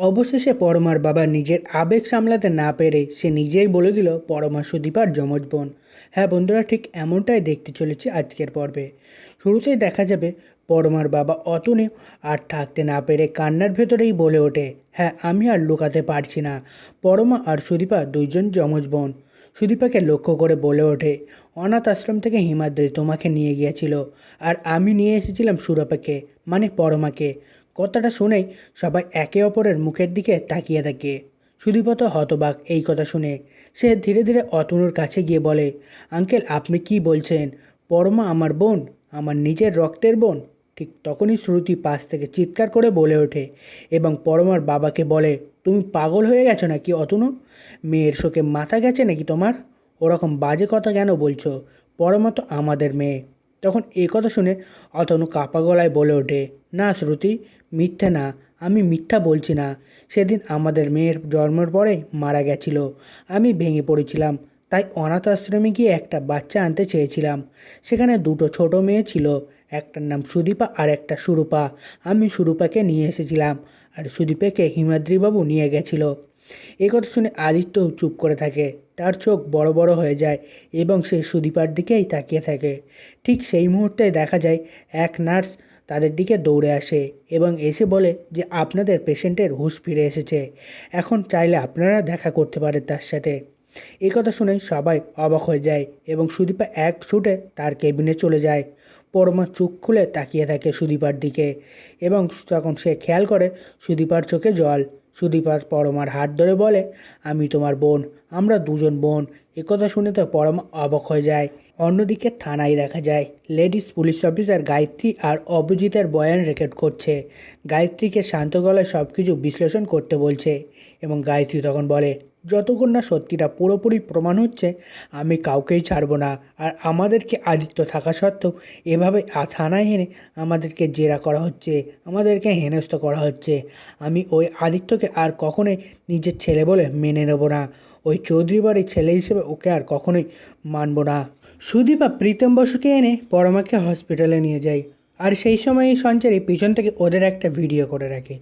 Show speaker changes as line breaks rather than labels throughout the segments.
অবশেষে পরমার বাবা নিজের আবেগ সামলাতে না পেরে সে নিজেই বলে দিল, পরমা সুদীপার যমজ বোন। হ্যাঁ বন্ধুরা, ঠিক এমনটাই দেখতে চলেছে আজকের পর্বে। শুরুতেই দেখা যাবে পরমার বাবা অতনে আর থাকতে না পেরে কান্নার ভেতরেই বলে ওঠে হ্যাঁ আমি আর লুকাতে পারছি না। পরমা আর সুদীপা দুইজন যমজ বোন। সুদীপাকে লক্ষ্য করে বলে ওঠে, অনাথ আশ্রম থেকে হিমাদ্রি তোমাকে নিয়ে গিয়েছিল, আর আমি নিয়ে এসেছিলাম সুরপাকে মানে পরমাকে। কথাটা শুনেই সবাই একে অপরের মুখের দিকে তাকিয়ে থাকে। সুদীপত হতবাক এই কথা শুনে। সে ধীরে ধীরে অতনুর কাছে গিয়ে বলে, আঙ্কেল, আপনি কি বলছেন? পরমা আমার বোন, আমার নিজের রক্তের বোন? ঠিক তখনই শ্রুতি পাশ থেকে চিৎকার করে বলে ওঠে এবং পরমার বাবাকে বলে, তুমি পাগল হয়ে গেছো নাকি অতনু? মেয়ের শোকে মাথা গেছে নাকি তোমার? ওরকম বাজে কথা কেন বলছো? পরমা তো আমাদের মেয়ে। তখন এই কথা শুনে অতনু কাপা গলায় বলে ওঠে, না শ্রুতি মিথ্যে না, আমি মিথ্যা বলছি না। সেদিন আমাদের মেয়ের জন্মের পরে মারা গেছিল। আমি ভেঙে পড়েছিলাম, তাই অনাথ আশ্রমে গিয়ে একটা বাচ্চা আনতে চেয়েছিলাম। সেখানে দুটো ছোট মেয়ে ছিল, একটার নাম সুদীপা আর একটা সুরূপা। আমি সুরূপাকে নিয়ে এসেছিলাম আর সুদীপাকে হিমাদ্রিবাবু নিয়ে গেছিল। এই কথা শুনে আদিত্য চুপ করে থাকে। তার চোখ বড় বড় হয়ে যায় এবং সে সুদীপার দিকেই তাকিয়ে থাকে। ঠিক সেই মুহূর্তে দেখা যায়, এক নার্স তাদের দিকে দৌড়ে আসে এবং এসে বলে যে আপনাদের পেশেন্টের হুঁশ ফিরে এসেছে। এখন চাইলে আপনারা দেখা করতে পারেন তার সাথে। এই কথা শুনে সবাই অবাক হয়ে যায় এবং সুদীপা এক ছুটে তার কেবিনে চলে যায়। পরমা চোখ খুলে তাকিয়ে থাকে সুদীপার দিকে এবং তখন সে খেয়াল করে সুদীপার চোখে জল। সুদীপার পরমার হাত ধরে বলে, আমি তোমার বোন, আমরা দুজন বোন। একথা শুনে তো পরমা অবাক হয়ে যায়। অন্যদিকে থানায় দেখা যায়, লেডিস পুলিশ অফিসার গায়ত্রী আর অভিজিতের বয়ান রেকর্ড করছে। গায়ত্রীকে শান্ত গলায় সব কিছু বিশ্লেষণ করতে বলছে এবং গায়ত্রী তখন বলে, যতক্ষণ না সত্যিটা পুরোপুরি প্রমাণ হচ্ছে, আমি কাউকেই ছাড়বো না। আর আমাদেরকে আদিত্য থাকা সত্ত্বেও এভাবে থানায় এনে আমাদেরকে জেরা করা হচ্ছে, আমাদেরকে হেনস্থ করা হচ্ছে। আমি ওই আদিত্যকে আর কখনোই নিজের ছেলে বলে মেনে নেব না। ওই চৌধুরী বাড়ির ছেলে হিসেবে ওকে আর কখনোই মানব না। সুদীপা প্রীতম বসুকে এনে পরমাকে হসপিটালে নিয়ে যায়। আর সেই সময়ই সঞ্চারী পিছন থেকে ওদের একটা ভিডিও করে রাখে।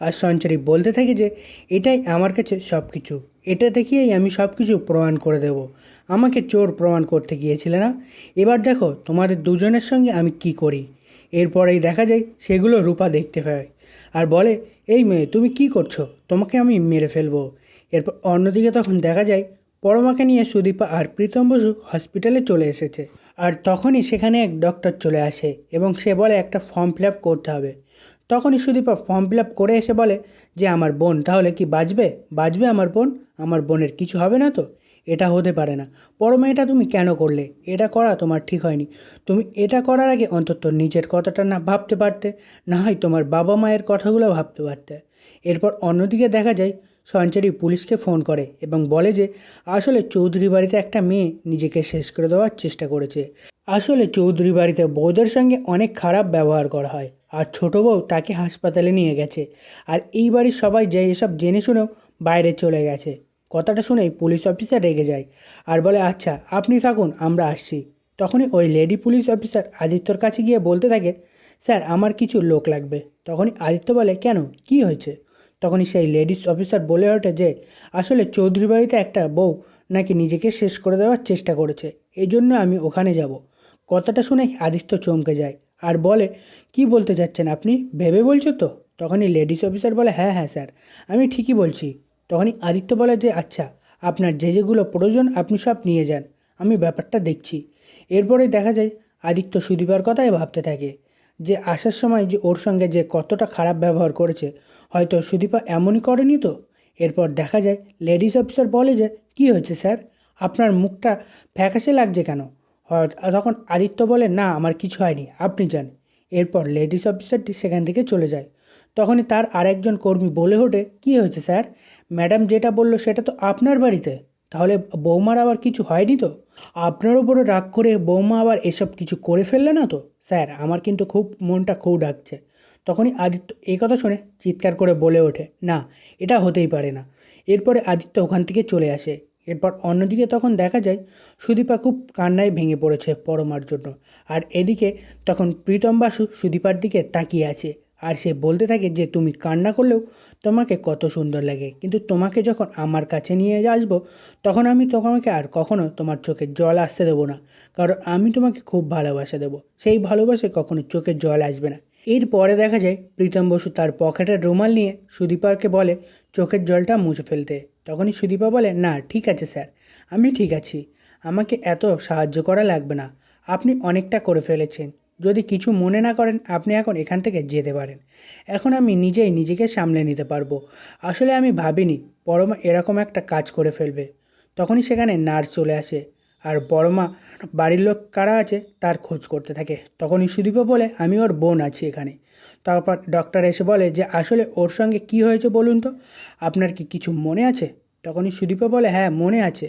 আর সঞ্চারী বলতে থাকে যে, এটাই আমার কাছে সব কিছু এটা দেখিয়েই আমি সব কিছু প্রমাণ করে দেব। আমাকে চোর প্রমাণ করতে গিয়েছিলে না? এবার দেখো তোমাদের দুজনের সঙ্গে আমি কি করি? এরপরেই দেখা যায় সেগুলো রূপা দেখতে পায়। আর বলে, এই মেয়ে, তুমি কি করছ? তোমাকে আমি মেরে ফেলব। এরপর অন্যদিকে তখন দেখা যায় পরমাকে নিয়ে সুদীপা আর প্রীতম বসু হসপিটালে চলে এসেছে। আর তখনই সেখানে এক ডক্টর চলে আসে এবং সে বলে, একটা ফর্ম ফিল আপ করতে হবে। তখনই সুদীপা ফর্ম ফিল আপ করে এসে বলে, যে আমার বোন, তাহলে কি বাঁচবে? বাঁচবে আমার বোন? আমার বোনের কিছু হবে না তো? এটা হতে পারে না। পরমা, এটা তুমি কেন করলে? এটা করা তোমার ঠিক হয়নি। তুমি এটা করার আগে অন্তত নিজের কথাটা না ভাবতে পারতে, না হয় তোমার বাবা মায়ের কথাগুলো ভাবতে পারতে। এরপর অন্যদিকে দেখা যায় সঞ্চারী পুলিশকে ফোন করে এবং বলে যে, আসলে চৌধুরী বাড়িতে একটা মেয়ে নিজেকে শেষ করে দেওয়ার চেষ্টা করেছে। আসলে চৌধুরী বাড়িতে বউদের সঙ্গে অনেক খারাপ ব্যবহার করা হয় আর ছোটো বউ তাকে হাসপাতালে নিয়ে গেছে। আর এই বাড়ির সবাই যে এসব জেনে শুনেও বাইরে চলে গেছে। কথাটা শুনেই পুলিশ অফিসার রেগে যায় আর বলে আচ্ছা আপনি থাকুন, আমরা আসছি। তখনই ওই লেডি পুলিশ অফিসার আদিত্যর কাছে গিয়ে বলতে থাকে, স্যার, আমার কিছু লোক লাগবে। তখনই আদিত্য বলে, কেন? কি হয়েছে? তখনই সেই লেডিস অফিসার বলে ওঠে যে, আসলে চৌধুরী বাড়িতে একটা বউ নাকি নিজেকে শেষ করে দেওয়ার চেষ্টা করেছে। এই জন্য আমি ওখানে যাব। কথাটা শুনে আদিত্য চমকে যায় আর বলে, কি বলতে চাচ্ছেন আপনি? ভেবে বলছো তো? তখনই লেডিস অফিসার বলে হ্যাঁ হ্যাঁ স্যার, আমি ঠিকই বলছি। তখনই আদিত্য বলে যে আচ্ছা আপনার যে যেগুলো প্রয়োজন আপনি সব নিয়ে যান, আমি ব্যাপারটা দেখছি। এরপরে দেখা যায় আদিত্য সুদীপার কথাই ভাবতে থাকে যে, আসার সময় যে ওর সঙ্গে যে কতটা খারাপ ব্যবহার করেছে হয়তো সুদীপা এমনই করেনি তো? এরপর দেখা যায়, লেডিস অফিসার বলে যে, কী হয়েছে স্যার? আপনার মুখটা ফ্যাকাশে লাগছে কেন? তখন আদিত্য বলে, না, আমার কিছু হয়নি, আপনি যান। এরপর লেডিস অফিসারটি সেখান থেকে চলে যায়। তখনই তার আরেকজন কর্মী বলে ওঠে, কী হয়েছে স্যার? ম্যাডাম যেটা বলল সেটা তো আপনার বাড়িতে? তাহলে বৌমার আবার কিছু হয়নি তো? আপনার উপরে রাগ করে বৌমা আবার এসব কিছু করে ফেললে না তো? স্যার, আমার কিন্তু খুব মনটা খুব ডাকছে তখনই আদিত্য এই কথা শুনে চিৎকার করে বলে ওঠে, না, এটা হতেই পারে না। এরপরে আদিত্য ওখান থেকে চলে আসে। এরপর অন্যদিকে তখন দেখা যায়, সুদীপা খুব কান্নায় ভেঙে পড়েছে পরমার জন্য। আর এদিকে তখন প্রীতম বাসু সুদীপার দিকে তাকিয়ে আছে। আর সে বলতে থাকে যে, তুমি কান্না করলেও তোমাকে কত সুন্দর লাগে। কিন্তু তোমাকে যখন আমার কাছে নিয়ে আসব, তখন আমি তোমাকে আর কখনো তোমার চোখে জল আসতে দেবো না। কারণ আমি তোমাকে খুব ভালোবাসা দেবো। সেই ভালোবাসে কখনো চোখে জল আসবে না। এরপরে দেখা যায়, প্রীতম বসু তার পকেটের রুমাল নিয়ে সুদীপাকে বলে, চোখের জলটা মুছে ফেলতে। তখনই সুদীপা বলে, না, ঠিক আছে স্যার, আমি ঠিক আছি। আমাকে এত সাহায্য করা লাগবে না। আপনি অনেকটা করে ফেলেছেন। যদি কিছু মনে না করেন, আপনি এখন এখান থেকে যেতে পারেন। এখন আমি নিজেই নিজেকে সামলে নিতে পারব। আসলে আমি ভাবিনি, পরমা এরকম একটা কাজ করে ফেলবে। তখনই সেখানে নার্স চলে আসে। আর বড়মা বাড়ির লোক কারা আছে তার খোঁজ করতে থাকে। তখনই সুদীপও বলে, আমি ওর বোন আছি এখানে। তারপর ডক্টর এসে বলে যে, আসলে ওর সঙ্গে কি হয়েছে বলুন তো? আপনার কি কিছু মনে আছে? তখনই সুদীপা বলে হ্যাঁ মনে আছে।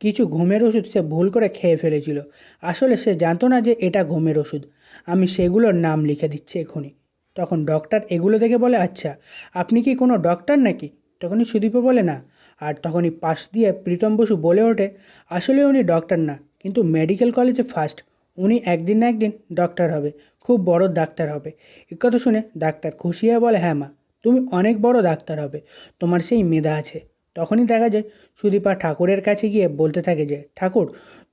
কিছু ঘুমের ওষুধ সে ভুল করে খেয়ে ফেলেছিল। আসলে সে জানতো না যে এটা ঘুমের ওষুধ। আমি সেগুলোর নাম লিখে দিচ্ছি এখনই। তখন ডক্টর এগুলো দেখে বলে আচ্ছা আপনি কি কোনো ডক্টর নাকি? তখনই সুদীপা বলে, না। আর তখনই পাশ দিয়ে প্রীতম বসু বলে ওঠে, আসলে উনি ডক্টর না, কিন্তু মেডিকেল কলেজে ফার্স্ট উনি একদিন না একদিন ডক্টর হবে, খুব বড় ডাক্তার হবে। কথা শুনে ডাক্তার খুশি হয়ে বলে হ্যাঁ মা, তুমি অনেক বড় ডাক্তার হবে, তোমার সেই মেধা আছে। তখনই দেখা যায় সুদীপা ঠাকুরের কাছে গিয়ে বলতে থাকে যে, ঠাকুর,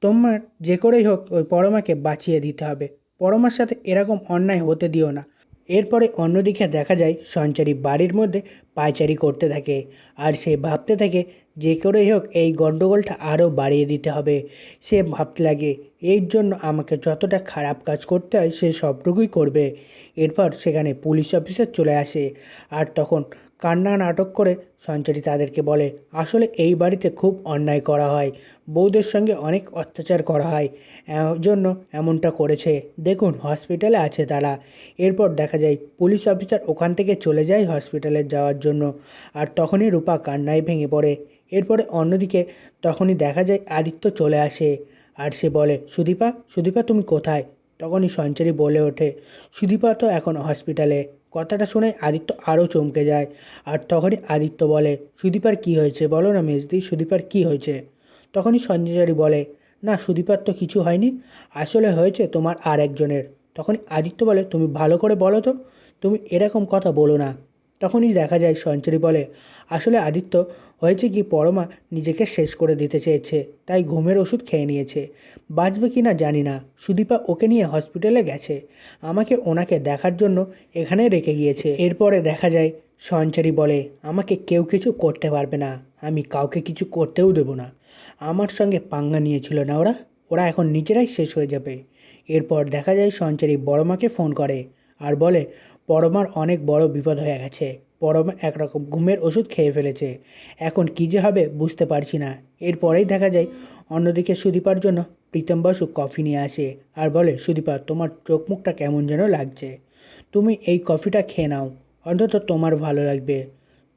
তোমার যে করেই হোক, ওই পরমাকে বাঁচিয়ে দিতে হবে। পরমার সাথে এরকম অন্যায় হতে দিও না। এরপরে অন্যদিকে দেখা যায় সঞ্চারী বাড়ির মধ্যে পায়চারি করতে থাকে। আর সে ভাবতে থাকে যে করেই হোক এই গণ্ডগোলটা আরও বাড়িয়ে দিতে হবে। সে ভাবতে লাগে, এর জন্য আমাকে যতটা খারাপ কাজ করতে হয় সে সবটুকুই করবে। এরপর সেখানে পুলিশ অফিসার চলে আসে। আর তখন কান্না নাটক করে সঞ্চারী তাদেরকে বলে, আসলে এই বাড়িতে খুব অন্যায় করা হয়। বউদের সঙ্গে অনেক অত্যাচার করা হয় জন্য এমনটা করেছে। দেখুন হসপিটালে আছে তারা। এরপর দেখা যায় পুলিশ অফিসার ওখান থেকে চলে যায় হসপিটালে যাওয়ার জন্য। আর তখনই রূপা কান্নায় ভেঙে পড়ে। এরপরে অন্যদিকে তখনই দেখা যায়, আদিত্য চলে আসে। আর সে বলে, সুদীপা সুদীপা, তুমি কোথায়? তখনই সঞ্চারী বলে ওঠে, সুদীপা তো এখন হসপিটালে কথাটা শুনে আদিত্য আরও চমকে যায়। আর তখনই আদিত্য বলে, সুদীপার কি হয়েছে? বলো না মেজদি, সুদীপার কি হয়েছে? তখনই সঞ্জয়চারী বলে, না, সুদীপার তো কিছু হয়নি। আসলে হয়েছে তোমার আর একজনের। তখনই আদিত্য বলে, তুমি ভালো করে বলো তো, তুমি এরকম কথা বলো না। তখনই দেখা যায় সঞ্চারী বলে, আসলে আদিত্য, হয়েছে কি পরমা নিজেকে শেষ করে দিতে চেয়েছে, তাই ঘুমের ওষুধ খেয়ে নিয়েছে। বাঁচবে কি না জানি না। সুদীপা ওকে নিয়ে হসপিটালে গেছে। আমাকে ওনাকে দেখার জন্য এখানে রেখে গিয়েছে। এরপরে দেখা যায় সঞ্চারী বলে, আমাকে কেউ কিছু করতে পারবে না। আমি কাউকে কিছু করতেও দেবো না। আমার সঙ্গে পাঙ্গা নিয়েছিল না ওরা? ওরা এখন নিজেরাই শেষ হয়ে যাবে। এরপর দেখা যায় সঞ্চারী বড়মাকে ফোন করে আর বলে, পরমার অনেক বড় বিপদ হয়ে গেছে। পরমা একরকম ঘুমের ওষুধ খেয়ে ফেলেছে। এখন কী যে হবে বুঝতে পারছি না। এরপরেই দেখা যায় অন্যদিকে সুদীপার জন্য প্রীতম বসু কফি নিয়ে আসে আর বলে, সুদীপা, তোমার চোখ মুখটা কেমন যেন লাগছে। তুমি এই কফিটা খেয়ে নাও। অন্তত তোমার ভালো লাগবে।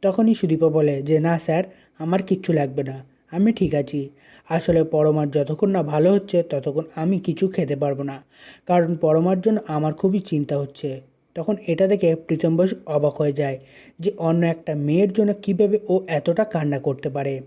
তখনই সুদীপা বলে যে, না স্যার, আমার কিচ্ছু লাগবে না। আমি ঠিক আছি। আসলে পরমার যতক্ষণ না ভালো হচ্ছে, ততক্ষণ আমি কিছু খেতে পারব না। কারণ পরমার জন্য আমার খুবই চিন্তা হচ্ছে। তখন এটা দেখে প্রীতম বসু অবাক হয়ে যায় যে অন্য একটা মেয়ের জন্য কীভাবে ও এতটা কান্না করতে পারে।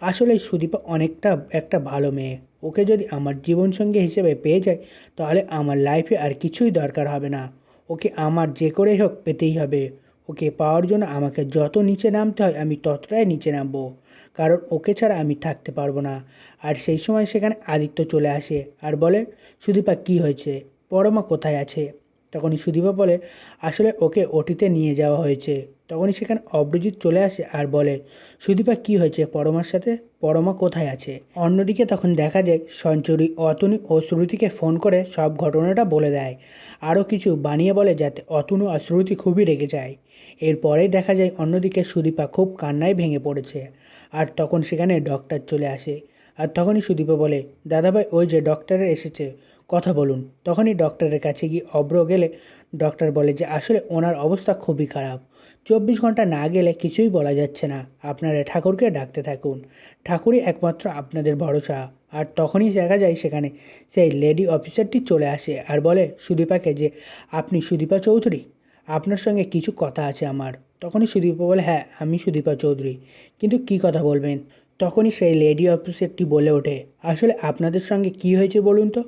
আসলে সুদীপা অনেকটা, একটা ভালো মেয়ে। ওকে যদি আমার জীবনসঙ্গী হিসেবে পেয়ে যায়, তাহলে আমার লাইফে আর কিছুই দরকার হবে না। ওকে আমার যে করেই হোক পেতেই হবে। ওকে পাওয়ার জন্য আমাকে যত নিচে নামতে হয়, আমি ততটাই নিচে নামবো। কারণ ওকে ছাড়া আমি থাকতে পারব না। আর সেই সময় সেখানে আদিত্য চলে আসে আর বলে, সুদীপা, কি হয়েছে? পরমা কোথায় আছে? তখনই সুদীপা বলে, আসলে ওকে ওটিতে নিয়ে যাওয়া হয়েছে। তখনই সেখানে অব্রজিৎ চলে আসে আর বলে, সুদীপা, কি হয়েছে পরমার সাথে? পরমা কোথায় আছে? অন্যদিকে তখন দেখা যায়, সঞ্চরী, অতনু ও শ্রুতিকে ফোন করে সব ঘটনাটা বলে দেয়। আরও কিছু বানিয়ে বলে যাতে অতনু আর শ্রুতি খুবই রেগে যায়। এরপরেই দেখা যায়, অন্যদিকে সুদীপা খুব কান্নায় ভেঙে পড়েছে। আর তখন সেখানে ডক্টর চলে আসে। আর তখনই সুদীপা বলে, দাদাভাই, ওই যে ডক্টরের এসেছে, কথা বলুন। তখনই ডক্টরের কাছে গিয়ে অব্র গেলে ডক্টর বলে যে, আসলে ওনার অবস্থা খুবই খারাপ। চব্বিশ ঘণ্টা না গেলে কিছুই বলা যাচ্ছে না। আপনারা ঠাকুরকে ডাকতে থাকুন। ঠাকুরই একমাত্র আপনাদের ভরসা। আর তখনই দেখা যায় সেখানে সেই লেডি অফিসারটি চলে আসে আর বলে, সুদীপাকে যে, আপনি সুদীপা চৌধুরী? আপনার সঙ্গে কিছু কথা আছে আমার। তখনই সুদীপা বলে হ্যাঁ আমি সুদীপা চৌধুরী। কিন্তু কি কথা বলবেন? তখনই সেই লেডি অফিসারটি বলে ওঠে, আসলে আপনাদের সঙ্গে কি হয়েছে বলুন তো?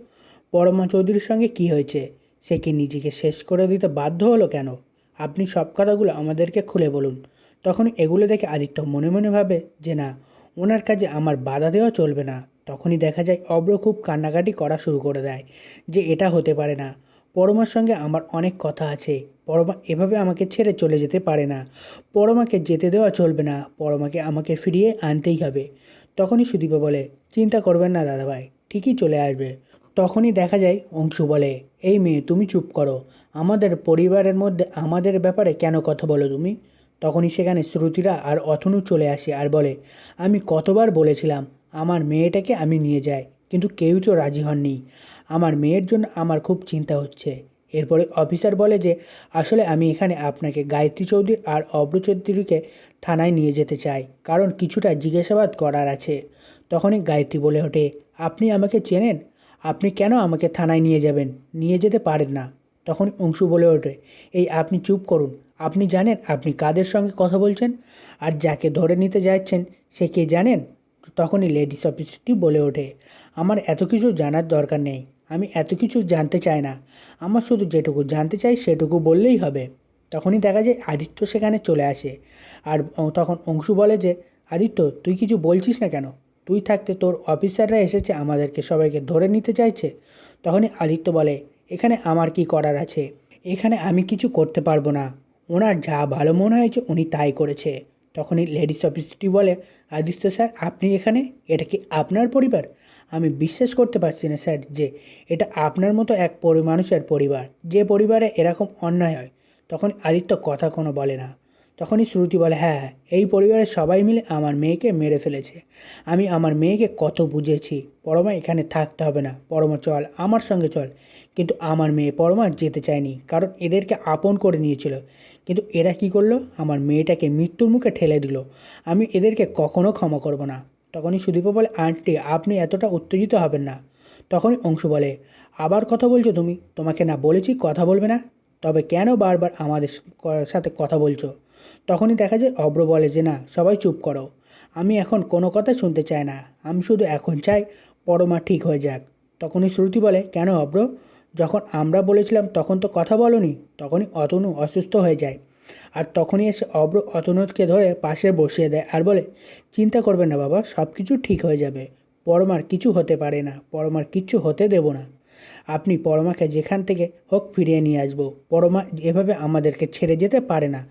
পরমা চৌধুরীর সঙ্গে কি হয়েছে? সে কি নিজেকে শেষ করে দিতে বাধ্য হলো কেন? আপনি সব কথাগুলো আমাদেরকে খুলে বলুন। তখন এগুলো দেখে আদিত্য মনে মনে ভাবে যে, না, ওনার কাজে আমার বাধা দেওয়া চলবে না। তখনই দেখা যায়, অব্র খুব কান্নাকাটি করা শুরু করে দেয় যে, এটা হতে পারে না। পরমার সঙ্গে আমার অনেক কথা আছে। পরমা এভাবে আমাকে ছেড়ে চলে যেতে পারে না। পরমাকে যেতে দেওয়া চলবে না। পরমাকে আমাকে ফিরিয়ে আনতেই হবে। তখনই সুদীপা বলে, চিন্তা করবেন না দাদাভাই, ঠিকই চলে আসবে। তখনই দেখা যায় অংশু বলে, এই মেয়ে, তুমি চুপ করো। আমাদের পরিবারের মধ্যে আমাদের ব্যাপারে কেন কথা বলো তুমি? তখনই সেখানে শ্রুতিরা আর অথনু চলে আসে আর বলে, আমি কতবার বলেছিলাম, আমার মেয়েটাকে আমি নিয়ে যাই, কিন্তু কেউ তো রাজি হননি। আমার মেয়ের জন্য আমার খুব চিন্তা হচ্ছে। এরপরে অফিসার বলে যে, আসলে আমি এখানে আপনাকে গায়ত্রী চৌধুরী আর অব্র চৌধুরীকে থানায় নিয়ে যেতে চাই, কারণ কিছুটা জিজ্ঞাসাবাদ করার আছে। তখনই গায়ত্রী বলে ওঠে, আপনি আমাকে চেনেন? আপনি কেন আমাকে থানায় নিয়ে যাবেন? নিয়ে যেতে পারেন না। তখন অংশু বলে ওঠে, এই আপনি চুপ করুন। আপনি জানেন আপনি কাদের সঙ্গে কথা বলছেন? আর যাকে ধরে নিতে যাচ্ছেন, সে কে জানেন? তখনই লেডিস অফিসটি বলে ওঠে, আমার এত কিছু জানার দরকার নেই। আমি এত কিছু জানতে চাই না। আমার শুধু যেটুকু জানতে চাই সেটুকু বললেই হবে। তখনই দেখা যায় আদিত্য সেখানে চলে আসে। আর তখন অংশু বলে যে, আদিত্য, তুই কিছু বলছিস না কেন? তুই থাকতে তোর অফিসাররা এসেছে আমাদেরকে সবাইকে ধরে নিতে চাইছে। তখনই আদিত্য বলে, এখানে আমার কি করার আছে? এখানে আমি কিছু করতে পারব না। ওনার যা ভালো মনে হয়েছে উনি তাই করেছে। তখনই লেডিস অফিসটি বলে, আদিত্য স্যার, আপনি এখানে? এটা কি আপনার পরিবার? আমি বিশ্বাস করতে পারছি না, স্যার, যে এটা আপনার মতো এক মানুষের পরিবার। যে পরিবারে এরকম অন্যায় হয় তখন আদিত্য কথা কোনো বলে না। তখনই শ্রুতি বলে হ্যাঁ হ্যাঁ এই পরিবারের সবাই মিলে আমার মেয়েকে মেরে ফেলেছে। আমি আমার মেয়েকে কত বুঝেছি। পরমা এখানে থাকতে হবে না। পরমা, চল, আমার সঙ্গে চল। কিন্তু আমার মেয়ে পরমা যেতে চায়নি, কারণ এদেরকে আপন করে নিয়েছিল। কিন্তু এরা কি করল? আমার মেয়েটাকে মৃত্যুর মুখে ঠেলে দিল। আমি এদেরকে কখনো ক্ষমা করব না। তখনই সুদীপ বলে, আন্টি, আপনি এতটা উত্তেজিত হবেন না। তখনই অংশু বলে, আবার কথা বলছো তুমি? তোমাকে না বলেছি কথা বলবে না? তবে কেন বারবার আমাদের সাথে কথা বলছো? তখনই দেখা যায় অব্র বলে, যে না, সবাই চুপ করো। আমি এখন কোনো কথা শুনতে চাই না। আমি শুধু এখন চাই পরমা ঠিক হয়ে যাক। তখনই শ্রুতি বলে, কেন অব্র? যখন আমরা বলেছিলাম তখন তো কথা বলনি। তখনই অতনু অসুস্থ হয়ে যায়। আর তখনই এসে অব্র অতনুকে ধরে পাশে বসিয়ে দেয় আর বলে, চিন্তা করবে না বাবা সব কিছু ঠিক হয়ে যাবে। পরমার কিছু হতে পারে না পরমার কিচ্ছু হতে দেব না। আপনি পরমাকে যেখান থেকে হোক ফিরিয়ে নিয়ে আসব। পরমা এভাবে আমাদেরকে ছেড়ে যেতে পারে না।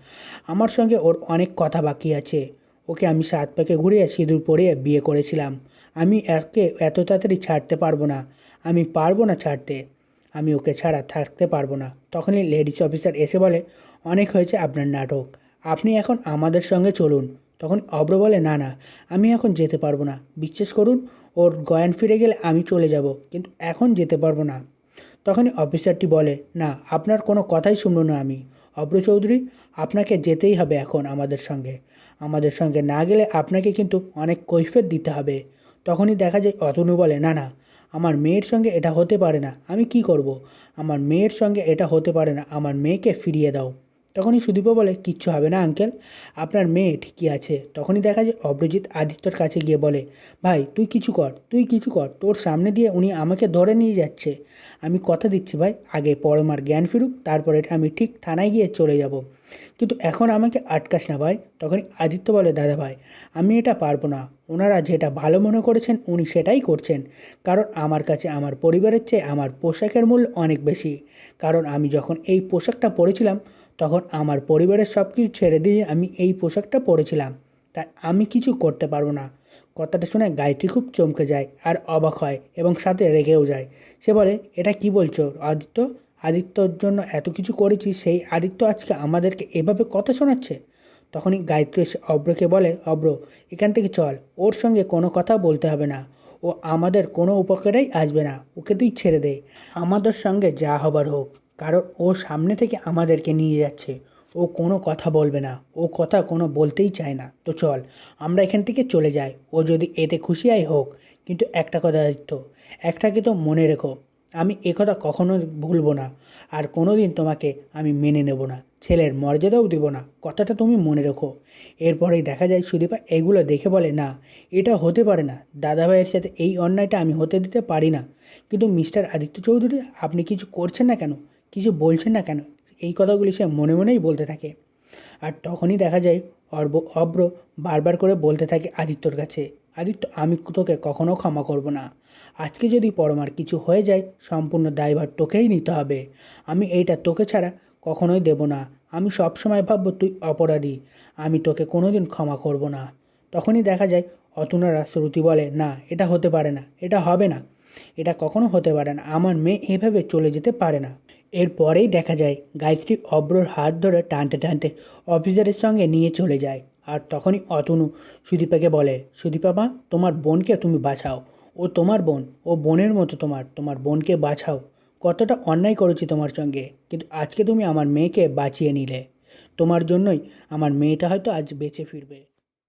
আমার সঙ্গে ওর অনেক কথা বাকি আছে। ওকে আমি সাত পাকে ঘুরিয়ে সিঁদুর পরিয়ে বিয়ে করেছিলাম। আমি একে এত তাড়াতাড়ি ছাড়তে পারব না। আমি পারব না ছাড়তে। আমি ওকে ছাড়া থাকতে পারব না। তখনই লেডিস অফিসার এসে বলে অনেক হয়েছে আপনার নাটক। আপনি এখন আমাদের সঙ্গে চলুন। তখন অব্র বলে, না না, আমি এখন যেতে পারব না। বিশ্বাস করুন, ওর গয়ান ফিরে গেলে আমি চলে যাব, কিন্তু এখন যেতে পারব না। তখনই অফিসারটি বলে, না, আপনার কোনো কথাই শুনব না আমি। অব্র চৌধুরী, আপনাকে যেতেই হবে এখন আমাদের সঙ্গে। আমাদের সঙ্গে না গেলে আপনাকে কিন্তু অনেক কৈফিয়ত দিতে হবে। তখনই দেখা যায় অতনু বলে, না না, আমার মেয়ের সঙ্গে এটা হতে পারে না। আমি কি করব? আমার মেয়ের সঙ্গে এটা হতে পারে না। আমার মেয়েকে ফিরিয়ে দাও। তখনই সুদীপ বলে, কিচ্ছু হবে না আঙ্কেল আপনার মেয়ে ঠিকই আছে। তখনই দেখা যায় অব্রজিৎ আদিত্যর কাছে গিয়ে বলে, ভাই, তুই কিছু কর, তুই কিছু কর। তোর সামনে দিয়ে উনি আমাকে ধরে নিয়ে যাচ্ছে। আমি কথা দিচ্ছি, ভাই। আগে পরমার জ্ঞান ফিরুক, তারপরে আমি ঠিক থানায় গিয়ে চলে যাব। কিন্তু এখন আমাকে আটকাস না, ভাই। তখনই আদিত্য বলে, দাদা ভাই, আমি এটা পারব না। ওনারা যেটা ভালো মনে করেছেন, উনি সেটাই করছেন। কারণ আমার কাছে আমার পরিবারের চেয়ে আমার পোশাকের মূল্য অনেক বেশি। কারণ আমি যখন এই পোশাকটা পরেছিলাম তখন আমার পরিবারের সব কিছু ছেড়ে দিয়ে আমি এই পোশাকটা পরেছিলাম। তাই আমি কিছু করতে পারব না। কথাটা শুনে গায়ত্রী খুব চমকে যায় আর অবাক হয় এবং সাথে রেগেও যায়। সে বলে, এটা কি বলছো আদিত্য? আদিত্যর জন্য এত কিছু করেছি, সেই আদিত্য আজকে আমাদেরকে এভাবে কথা শোনাচ্ছে? তখনই গায়ত্রী এসে অব্রকে বলে অব্র এখান থেকে চল, ওর সঙ্গে কোনো কথা বলতে হবে না। ও আমাদের কোনো উপকারেই আসবে না। ওকে তুই ছেড়ে দে। আমাদের সঙ্গে যা হবার হোক। কারণ ও সামনে থেকে আমাদেরকে নিয়ে যাচ্ছে। ও কোনো কথা বলবে না। ও কথা কোনো বলতেই চায় না। তো চল, আমরা এখান থেকে চলে যাই। ও যদি এতে খুশি খুশিয়াই হোক, কিন্তু একটা কথা আদিত্য একটাকে তো মনে রেখো, আমি একথা কখনো ভুলবো না। আর কোনো দিন তোমাকে আমি মেনে নেব না। ছেলের মর্যাদাও দেব না। কথাটা তুমি মনে রেখো। এরপরেই দেখা যায় সুদীপা এগুলো দেখে বলে, না, এটা হতে পারে না। দাদাভাইয়ের সাথে এই অন্যায়টা আমি হতে দিতে পারি না। কিন্তু মিস্টার আদিত্য চৌধুরী, আপনি কিছু করছেন না কেন? কিছু বলছেন না কেন? এই কথাগুলি সে মনে মনেই বলতে থাকে। আর তখনই দেখা যায়, অর্ব, অব্র বারবার করে বলতে থাকে আদিত্যর কাছে, আদিত্য, আমি তোকে কখনো ক্ষমা করব না। আজকে যদি পরমার কিছু হয়ে যায়, সম্পূর্ণ দায়ভার তোকেই নিতে হবে। আমি এইটা তোকে ছাড়া কখনোই দেব না। আমি সবসময় ভাববো তুই অপরাধী। আমি তোকে কোনোদিন ক্ষমা করব না। তখনই দেখা যায় অতনুরা শ্রুতি বলে, না, এটা হতে পারে না, এটা হবে না। এটা কখনো হতে পারে না। আমার মেয়ে এভাবে চলে যেতে পারে না। এরপরেই দেখা যায়, গায়ত্রী অব্রর হাত ধরে টানতে টানতে অফিসারের সঙ্গে নিয়ে চলে যায়। আর তখনই অতনু সুদীপাকে বলে, সুদীপা মা, তোমার বোনকে তুমি বাঁচাও। ও তোমার বোন, ও বোনের মতো তোমার তোমার বোনকে বাঁচাও। কতটা অন্যায় করেছি তোমার সঙ্গে। কিন্তু আজকে তুমি আমার মেয়েকে বাঁচিয়ে নিলে। তোমার জন্যই আমার মেয়েটা হয়তো আজ বেঁচে ফিরবে।